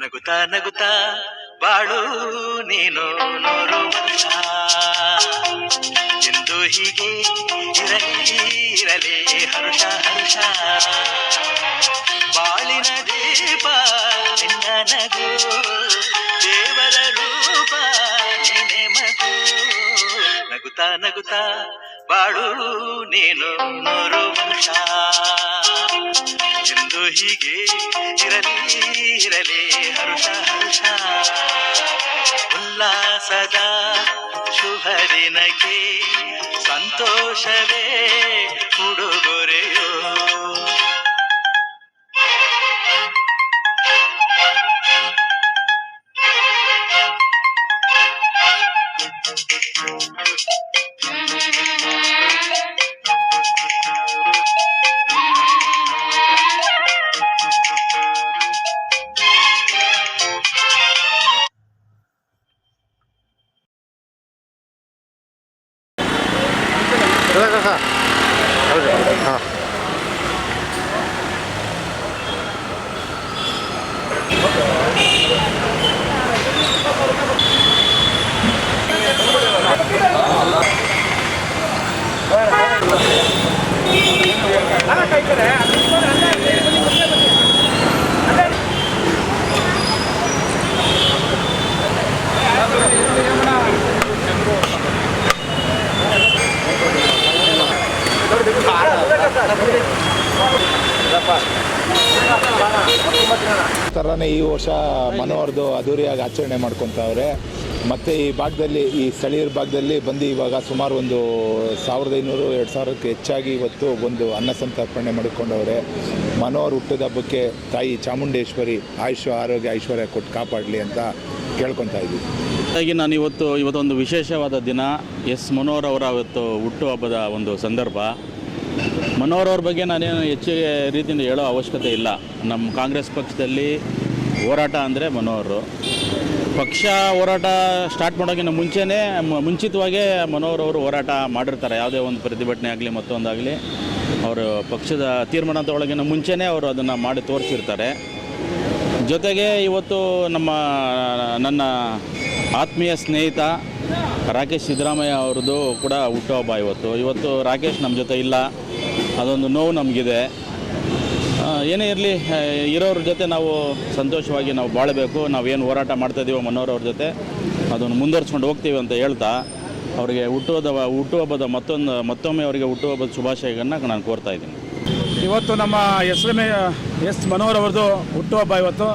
నగుతా నగుతా ಬಾಳು ನೀನು ನೋರು ಎಂದು ಹೀಗೆ ಇರಲಿ ಹರುಷ ಹರುಷ. ಬಾಳಿನ ದೀಪ, ನಿನ್ನ ನಗು. ದೇವರ ರೂಪ ನಿನ್ನೆ ಮಗು. ನಗುತ್ತಾ ನಗುತ್ತಾ ಬಾಳು ನೀನು ನೂರು ವರ್ಷ. ಎಂದು ಹೀಗೆ ಇರಲಿ ಇರಲಿ ಹರುಷ ಹರುಷ. ಉಲ್ಲಾಸದ ಸಂತೋಷವೇ ಹುಡುಗೊರೆಯೋ 田中さん食べてああ。ಥರನೇ ಈ ವರ್ಷ ಮನೋರ್ದು ಅದ್ದೂರಿಯಾಗಿ ಆಚರಣೆ ಮಾಡ್ಕೊತಾವ್ರೆ. ಮತ್ತು ಈ ಭಾಗದಲ್ಲಿ, ಈ ಸ್ಥಳೀಯರ ಭಾಗದಲ್ಲಿ ಬಂದು ಇವಾಗ ಸುಮಾರು ಒಂದು ಸಾವಿರದ ಐನೂರು, ಎರಡು ಸಾವಿರಕ್ಕೆ ಹೆಚ್ಚಾಗಿ ಇವತ್ತು ಒಂದು ಅನ್ನ ಸಂತರ್ಪಣೆ ಮಾಡಿಕೊಂಡವ್ರೆ. ಮನೋಹರ್ ಹುಟ್ಟಿದ ಹಬ್ಬಕ್ಕೆ ತಾಯಿ ಚಾಮುಂಡೇಶ್ವರಿ ಆಯುಷ್, ಆರೋಗ್ಯ ಐಶ್ವರ್ಯ ಕೊಟ್ಟು ಕಾಪಾಡಲಿ ಅಂತ ಕೇಳ್ಕೊತಾ ಇದ್ದೀವಿ. ಹಾಗಾಗಿ ನಾನು ಇವತ್ತು, ಇವತ್ತೊಂದು ವಿಶೇಷವಾದ ದಿನ ಎಸ್ ಮನೋಹರ್ ಅವರ ಇವತ್ತು ಹುಟ್ಟುಹಬ್ಬದ ಒಂದು ಸಂದರ್ಭ. ಮನೋಹರ್ ಅವ್ರ ಬಗ್ಗೆ ನಾನೇನು ಹೆಚ್ಚಿಗೆ ರೀತಿಯಿಂದ ಹೇಳೋ ಅವಶ್ಯಕತೆ ಇಲ್ಲ. ನಮ್ಮ ಕಾಂಗ್ರೆಸ್ ಪಕ್ಷದಲ್ಲಿ ಹೋರಾಟ ಅಂದರೆ ಮನೋಹರು. ಪಕ್ಷ ಹೋರಾಟ ಸ್ಟಾರ್ಟ್ ಮಾಡೋಕ್ಕಿಂತ ಮುಂಚೆನೇ ಮುಂಚಿತವಾಗೇ ಮನೋಹರ್ ಅವರು ಹೋರಾಟ ಮಾಡಿರ್ತಾರೆ. ಯಾವುದೇ ಒಂದು ಪ್ರತಿಭಟನೆ ಆಗಲಿ, ಮತ್ತೊಂದಾಗಲಿ, ಅವರು ಪಕ್ಷದ ತೀರ್ಮಾನ ಒಳಗಿನ ಮುಂಚೆನೇ ಅವರು ಅದನ್ನು ಮಾಡಿ ತೋರಿಸಿರ್ತಾರೆ. ಜೊತೆಗೆ ಇವತ್ತು ನಮ್ಮ, ನನ್ನ ಆತ್ಮೀಯ ಸ್ನೇಹಿತ ರಾಕೇಶ್ ಸಿದ್ದರಾಮಯ್ಯ ಅವ್ರದ್ದು ಕೂಡ ಹುಟ್ಟುಹಬ್ಬ ಇವತ್ತು. ಇವತ್ತು ರಾಕೇಶ್ ನಮ್ಮ ಜೊತೆ ಇಲ್ಲ. ಅದೊಂದು ನೋವು ನಮಗಿದೆ. ಏನೇ ಇರಲಿ ಇರೋರ ಜೊತೆ ನಾವು ಸಂತೋಷವಾಗಿ ನಾವು ಬಾಳಬೇಕು. ನಾವೇನು ಹೋರಾಟ ಮಾಡ್ತಾ ಮನೋರವ್ರ ಜೊತೆ, ಅದನ್ನು ಮುಂದುವರ್ಸ್ಕೊಂಡು ಹೋಗ್ತೀವಿ ಅಂತ ಹೇಳ್ತಾ, ಅವರಿಗೆ ಹುಟ್ಟುಹಬ್ಬದ ಹುಟ್ಟುಹಬ್ಬದ ಮತ್ತೊಂದು, ಮತ್ತೊಮ್ಮೆ ಅವರಿಗೆ ಹುಟ್ಟುಹಬ್ಬದ ಶುಭಾಶಯಗಳನ್ನ ನಾನು ಕೋರ್ತಾ ಇದ್ದೀನಿ. ಇವತ್ತು ನಮ್ಮ ಎಸ್ ಎಂ ಎಸ್ ಮನೋಹರ್ ಅವ್ರದ್ದು ಹುಟ್ಟುಹಬ್ಬ ಇವತ್ತು.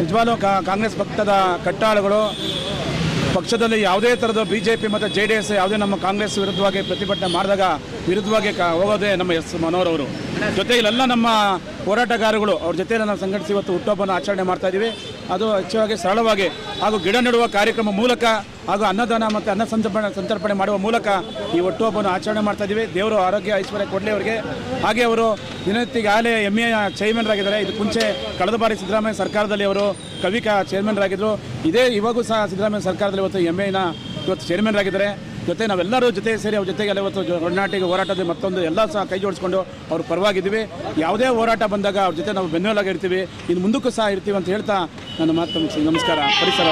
ನಿಜವಾಗ್ಲೂ ಕಾಂಗ್ರೆಸ್ ಪಕ್ಷದ ಕಟ್ಟಾಳುಗಳು ಪಕ್ಷದಲ್ಲಿ ಯಾವುದೇ ಥರದ ಬಿ ಜೆ ಪಿ ಮತ್ತು ಜೆ ಡಿ ಎಸ್ ಯಾವುದೇ ನಮ್ಮ ಕಾಂಗ್ರೆಸ್ ವಿರುದ್ಧವಾಗಿ ಪ್ರತಿಭಟನೆ ಮಾಡಿದಾಗ ವಿರುದ್ಧವಾಗಿ ಹೋಗೋದೇ ನಮ್ಮ ಎಸ್ ಮನೋಹರ್ ಅವರು ಜೊತೆ ಇಲ್ಲೆಲ್ಲ ನಮ್ಮ ಹೋರಾಟಗಾರಗಳು ಅವ್ರ ಜೊತೆ ನಾವು ಸಂಘಟಿಸಿ ಇವತ್ತು ಹುಟ್ಟುಹಬ್ಬನ ಆಚರಣೆ ಮಾಡ್ತಾ ಇದ್ದೀವಿ. ಅದು ಹೆಚ್ಚಾಗಿ ಸರಳವಾಗಿ ಹಾಗೂ ಗಿಡ ನೆಡುವ ಕಾರ್ಯಕ್ರಮ ಮೂಲಕ ಹಾಗೂ ಅನ್ನದಾನ ಮತ್ತು ಅನ್ನ ಸಂತರ್ಪಣೆ ಸಂತರ್ಪಣೆ ಮಾಡುವ ಮೂಲಕ ಈ ಹುಟ್ಟುಹಬ್ಬವನ್ನು ಆಚರಣೆ ಮಾಡ್ತಾ ಇದ್ದೀವಿ. ದೇವರು ಆರೋಗ್ಯ, ಐಶ್ವರ್ಯ ಕೊಡಲಿ ಅವರಿಗೆ. ಹಾಗೆ ಅವರು ದಿನನಿತ್ಯ ಆಗಲೇ ಎಂ ಎ ಚೇರ್ಮನ್ರಾಗಿದ್ದಾರೆ ಇದು ಮುಂಚೆ ಕಳೆದ ಬಾರಿ ಸಿದ್ದರಾಮಯ್ಯ ಸರ್ಕಾರದಲ್ಲಿ ಅವರು ಕವಿಕಾ ಚೇರ್ಮನ್ರಾಗಿದ್ದರು ಇದೇ ಇವಾಗೂ ಸಹ ಸಿದ್ದರಾಮಯ್ಯ ಸರ್ಕಾರದಲ್ಲಿ ಇವತ್ತು ಎಂ ಎನ ಇವತ್ತು ಚೇರ್ಮನ್ರಾಗಿದ್ದಾರೆ ಜೊತೆ ನಾವೆಲ್ಲರೂ ಜೊತೆ ಸೇರಿ ಅವ್ರ ಜೊತೆಗೆ ಇವತ್ತು ಒಡನಾಟಿಗೆ ಹೋರಾಟದ ಮತ್ತೊಂದು ಎಲ್ಲ ಸಹ ಕೈ ಜೋಡಿಸ್ಕೊಂಡು ಅವ್ರ ಪರವಾಗಿದ್ದೀವಿ. ಯಾವುದೇ ಹೋರಾಟ ಬಂದಾಗ ಅವ್ರ ಜೊತೆ ನಾವು ಬೆನ್ನೆಲಾಗಿ ಇರ್ತೀವಿ. ಇನ್ನು ಮುಂದಕ್ಕೂ ಸಹ ಇರ್ತೀವಿ ಅಂತ ಹೇಳ್ತಾ ನನ್ನ ಮಾತು ನಮಸ್ಕಾರ. ಪರಿಸರ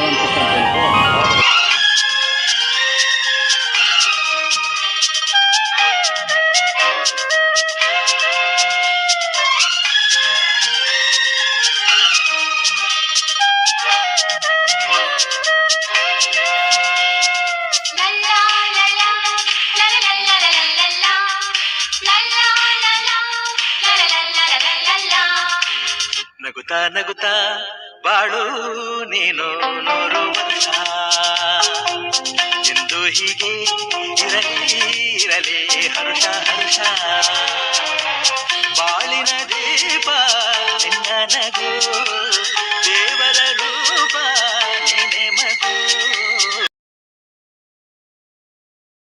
ನಗುತ್ತಾ ನಗುತ್ತಾ ಬಾಳು ನೀನು ವರ್ಷ ಎಂದು ಹೀಗೆ ಇರಲಿ ಇರಲಿ ಹರುಷ ಹರುಷ. ಬಾಳಿನ ದೀಪ ನಿನ್ನ ನಗು, ದೇವರ ರೂಪ